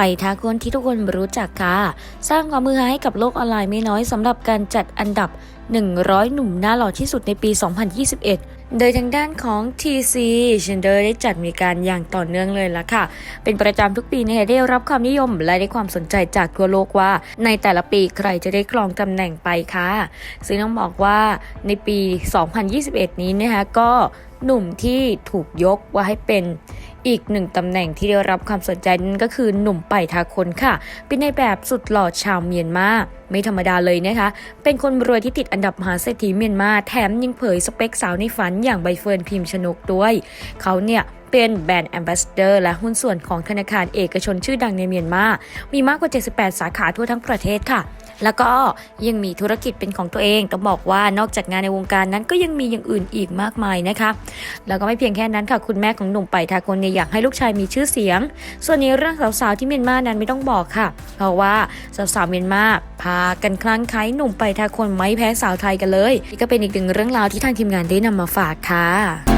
ไปทาคนที่ทุกคนรู้จักค่ะ สร้างความมือหาให้กับโลกออนไลน์ไม่น้อยสำหรับการจัดอันดับ 100 หนุ่มหน้าหล่อที่สุดในปี 2021โดยทางด้านของ TC c h e n d e r ได้จัดมีการอย่างต่อเนื่องเลยละค่ะ เป็นประจำทุกปีนะคะได้รับความนิยมและได้ความสนใจจากทั่วโลกว่า ในแต่ละปีใครจะได้ครองตำแหน่งไปค่ะ ซึ่งต้องบอกว่าในปี 2021 นี้นะคะก็หนุ่มที่ถูกยกว่าให้เป็น อีกหนึ่งตำแหน่งที่ได้รับความสนใจนั่นก็คือหนุ่มไปทาคนค่ะ เป็นในแบบสุดหล่อชาวเมียนมาไม่ธรรมดาเลยนะคะ เป็นคนรวยที่ติดอันดับมหาเศรษฐีเมียนมา แถมยังเผยสเปคสาวในฝันอย่างใบเฟิร์นพิมพ์ชนกด้วย เขาเนี่ย เป็นแบรนด์แอมบาสเดอร์และหุ้นส่วนของธนาคารเอกชนชื่อดังในเมียนมา มีมากกว่า 78 สาขาทั่วทั้งประเทศค่ะ แล้วก็ยังมีธุรกิจเป็นของตัวเอง ต้องบอกว่านอกจากงานในวงการนั้นก็ยังมีอย่างอื่นอีกมากมายนะคะ แล้วก็ไม่เพียงแค่นั้นค่ะ คุณแม่ของหนุ่มไปทากลเนี่ยอยากให้ลูกชายมีชื่อเสียง ส่วนในเรื่องสาวๆที่เมียนมานั้นไม่ต้องบอกค่ะ เพราะว่าสาวๆเมียนมาพากันคลั่งไคล้หนุ่มไปทาคนไม่แพ้สาวไทยกันเลยนี่ก็เป็นอีกหนึ่งเรื่องราวที่ทางทีมงานได้นำมาฝากค่ะ